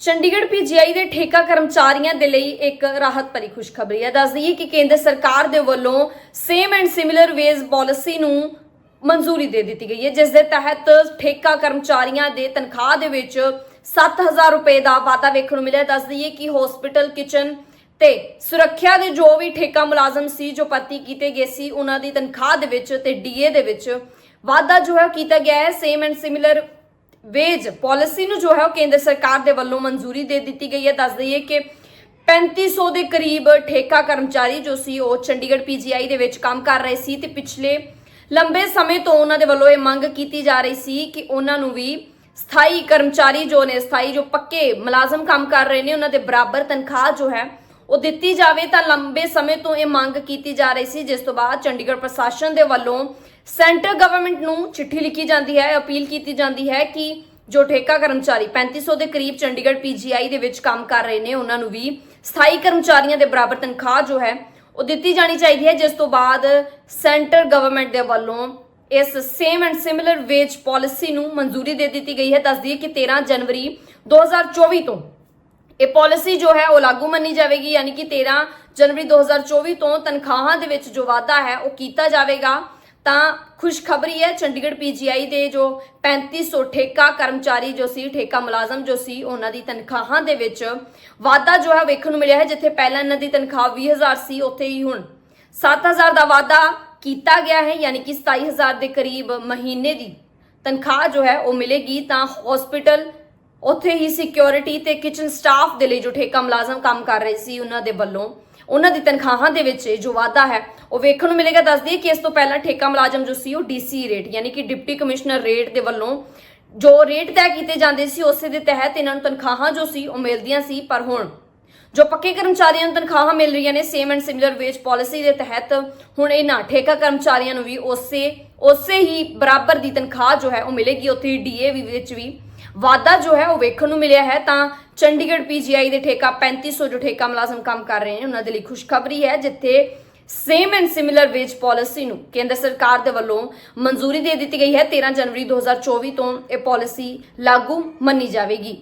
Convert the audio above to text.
Chandigarh PGI ਦੇ ਠੇਕਾ ਕਰਮਚਾਰੀਆਂ ਦੇ ਲਈ ਇੱਕ ਰਾਹਤ ਭਰੀ ਖੁਸ਼ਖਬਰੀ ਹੈ। ਦੱਸ ਦਈਏ ਕਿ ਕੇਂਦਰ ਸਰਕਾਰ ਦੇ ਵੱਲੋਂ same and similar wage policy ਨੂੰ ਮਨਜ਼ੂਰੀ ਦੇ ਦਿੱਤੀ ਗਈ ਹੈ, ਜਿਸ ਦੇ ਤਹਿਤ ਠੇਕਾ ਕਰਮਚਾਰੀਆਂ ਦੇ ਤਨਖਾਹ ਦੇ ਵਿੱਚ 7000 ਰੁਪਏ ਦਾ ਵਾਧਾ ਵੇਖਣ ਨੂੰ ਮਿਲਿਆ। ਦੱਸ ਦਈਏ ਕਿ ਹਸਪੀਟਲ ਕਿਚਨ ਤੇ ਸੁਰੱਖਿਆ ਦੇ ਜੋ ਵੀ ਠੇਕਾ ਮੁਲਾਜ਼ਮ ਸੀ, ਜੋ ਭਰਤੀ ਕੀਤੇ ਗਏ ਸੀ, ਉਹਨਾਂ ਦੀ ਤਨਖਾਹ ਦੇ ਵਿੱਚ ਤੇ ਡੀਏ ਦੇ ਵਿੱਚ ਵਾਧਾ ਜੋ ਹੈ ਕੀਤਾ ਗਿਆ ਹੈ। Same and similar wage policy ਨੂੰ ਜੋ ਹੈ ਉਹ ਕੇਂਦਰ ਸਰਕਾਰ ਦੇ ਵੱਲੋਂ ਮਨਜ਼ੂਰੀ ਦੇ ਦਿੱਤੀ ਗਈ ਹੈ। ਦੱਸ ਦਈਏ ਕਿ 3500 ਦੇ ਕਰੀਬ ਠੇਕਾ ਕਰਮਚਾਰੀ ਜੋ ਸੀ, ਉਹ ਚੰਡੀਗੜ੍ਹ ਪੀਜੀਆਈ ਦੇ ਵਿੱਚ ਕੰਮ ਕਰ ਰਹੇ ਸੀ ਤੇ ਪਿਛਲੇ ਲੰਬੇ ਸਮੇਂ ਤੋਂ ਉਹਨਾਂ ਦੇ ਵੱਲੋਂ ਇਹ ਮੰਗ ਕੀਤੀ ਜਾ ਰਹੀ ਸੀ ਕਿ ਉਹਨਾਂ ਨੂੰ ਵੀ ਸਥਾਈ ਕਰਮਚਾਰੀ ਜੋ ਨੇ, ਸਥਾਈ ਜੋ ਪੱਕੇ ਮੁਲਾਜ਼ਮ ਕੰਮ ਕਰ ਰਹੇ ਨੇ, ਉਹਨਾਂ ਦੇ ਬਰਾਬਰ ਤਨਖਾਹ ਜੋ ਹੈ ਉਹ ਦਿੱਤੀ ਜਾਵੇ ਤਾਂ ਲੰਬੇ ਸਮੇਂ ਤੋਂ ਇਹ ਮੰਗ ਕੀਤੀ ਜਾ ਰਹੀ ਸੀ, ਜਿਸ ਤੋਂ ਬਾਅਦ ਚੰਡੀਗੜ੍ਹ ਪ੍ਰਸ਼ਾਸਨ ਦੇ ਵੱਲੋਂ ਸੈਂਟਰ ਗਵਰਨਮੈਂਟ ਨੂੰ ਚਿੱਠੀ ਲਿਖੀ ਜਾਂਦੀ ਹੈ, ਅਪੀਲ ਕੀਤੀ ਜਾਂਦੀ ਹੈ ਕਿ ਜੋ ਠੇਕਾ ਕਰਮਚਾਰੀ 3500 ਦੇ ਕਰੀਬ ਚੰਡੀਗੜ੍ਹ ਪੀਜੀਆਈ ਦੇ ਵਿੱਚ ਕੰਮ ਕਰ ਰਹੇ ਨੇ, ਉਹਨਾਂ ਨੂੰ ਵੀ ਸਥਾਈ ਕਰਮਚਾਰੀਆਂ ਦੇ ਬਰਾਬਰ ਤਨਖਾਹ ਜੋ ਹੈ, ਉਹ ਦਿੱਤੀ ਜਾਣੀ ਚਾਹੀਦੀ ਹੈ, ਜਿਸ ਤੋਂ ਬਾਅਦ ਸੈਂਟਰ ਗਵਰਨਮੈਂਟ ਦੇ ਵੱਲੋਂ ਇਸ same and similar wage policy ਨੂੰ ਮਨਜ਼ੂਰੀ ਦੇ ਦਿੱਤੀ ਗਈ ਹੈ। ਦੱਸਦੀ ਹੈ ਕਿ 13 ਜਨਵਰੀ 2024 ਤੋਂ ਇਹ ਪਾਲਿਸੀ ਜੋ ਹੈ, ਉਹ ਲਾਗੂ ਮੰਨੀ ਜਾਵੇਗੀ, ਯਾਨੀ ਕਿ 13 ਜਨਵਰੀ 2024 ਤੋਂ ਤਨਖਾਹਾਂ ਦੇ ਵਿੱਚ ਜੋ ਵਾਧਾ ਹੈ, ਉਹ ਕੀਤਾ ਜਾਵੇਗਾ। ਤਾਂ ਖੁਸ਼ਖਬਰੀ ਹੈ, ਚੰਡੀਗੜ੍ਹ ਪੀਜੀਆਈ ਦੇ ਜੋ 3500 ਠੇਕਾ ਕਰਮਚਾਰੀ ਜੋ ਸੀ, ਠੇਕਾ ਮੁਲਾਜ਼ਮ ਜੋ ਸੀ, ਉਹਨਾਂ ਦੀ ਤਨਖਾਹਾਂ ਦੇ ਵਿੱਚ ਵਾਧਾ ਜੋ ਹੈ ਵੇਖਣ ਨੂੰ ਮਿਲਿਆ ਹੈ, ਜਿੱਥੇ ਪਹਿਲਾਂ ਇਹਨਾਂ ਦੀ ਤਨਖਾਹ 20000 ਸੀ, ਉੱਥੇ ਹੀ ਹੁਣ 7000 ਦਾ ਵਾਧਾ ਕੀਤਾ ਗਿਆ ਹੈ, ਯਾਨੀ ਕਿ 27000 ਦੇ ਕਰੀਬ ਮਹੀਨੇ ਦੀ ਤਨਖਾਹ ਜੋ ਹੈ, ਉਹ ਮਿਲੇਗੀ। ਤਾਂ ਹਸਪੀਟਲ ਉੱਥੇ ਹੀ ਸਿਕਿਉਰਿਟੀ ਤੇ ਕਿਚਨ ਸਟਾਫ ਦੇ ਲਈ ਜੋ ਠੇਕਾ ਮੁਲਾਜ਼ਮ ਕੰਮ ਕਰ ਰਹੇ ਸੀ, ਉਹਨਾਂ ਦੇ ਵੱਲੋਂ, ਉਹਨਾਂ ਦੀ ਤਨਖਾਹਾਂ ਦੇ ਵਿੱਚ ਜੋ ਵਾਧਾ ਹੈ, ਉਹ ਵੇਖਣ ਨੂੰ ਮਿਲੇਗਾ। ਦੱਸਦੀ ਹੈ ਕਿ ਇਸ ਤੋਂ ਪਹਿਲਾਂ ਠੇਕਾ ਮੁਲਾਜ਼ਮ ਜੋ ਸੀ, ਉਹ ਡੀਸੀ ਰੇਟ ਯਾਨੀ ਕਿ ਡਿਪਟੀ ਕਮਿਸ਼ਨਰ ਰੇਟ ਦੇ ਵੱਲੋਂ ਜੋ ਰੇਟ ਤੈਅ ਕੀਤੇ ਜਾਂਦੇ ਸੀ, ਉਸੇ ਦੇ ਤਹਿਤ ਇਹਨਾਂ ਨੂੰ ਤਨਖਾਹਾਂ ਜੋ ਸੀ, ਉਹ ਮਿਲਦੀਆਂ ਸੀ। ਪਰ ਹੁਣ ਜੋ ਪੱਕੇ ਕਰਮਚਾਰੀਆਂ ਨੂੰ ਤਨਖਾਹਾਂ ਮਿਲ ਰਹੀਆਂ ਨੇ same and similar wage policy ਦੇ ਤਹਿਤ, ਹੁਣ ਇਹਨਾਂ ਠੇਕਾ ਕਰਮਚਾਰੀਆਂ ਨੂੰ ਵੀ ਉਸੇ ਉਸੇ ਹੀ ਬਰਾਬਰ ਦੀ ਤਨਖਾਹ ਜੋ ਹੈ, ਉਹ ਮਿਲੇਗੀ। ਉੱਥੇ ਡੀਏ ਵੀ ਵਿੱਚ ਵੀ ਵਾਧਾ ਜੋ ਹੈ ਉਹ ਵੇਖਣ ਨੂੰ ਮਿਲਿਆ ਹੈ, ਤਾਂ ਚੰਡੀਗੜ੍ਹ ਪੀਜੀਆਈ ਦੇ ਠੇਕਾ 3500 ਜੋ ਠੇਕਾ ਮੁਲਾਜ਼ਮ ਕੰਮ ਕਰ ਰਹੇ ਨੇ, ਉਹਨਾਂ ਦੇ ਲਈ ਖੁਸ਼ਖਬਰੀ ਹੈ, ਜਿੱਥੇ same and similar wage policy ਨੂੰ ਕੇਂਦਰ ਸਰਕਾਰ ਦੇ ਵੱਲੋਂ ਮਨਜ਼ੂਰੀ ਦੇ ਦਿੱਤੀ ਗਈ ਹੈ 13 ਜਨਵਰੀ 2024 ਤੋਂ ਇਹ ਪਾਲਿਸੀ ਲਾਗੂ ਮੰਨੀ ਜਾਵੇਗੀ।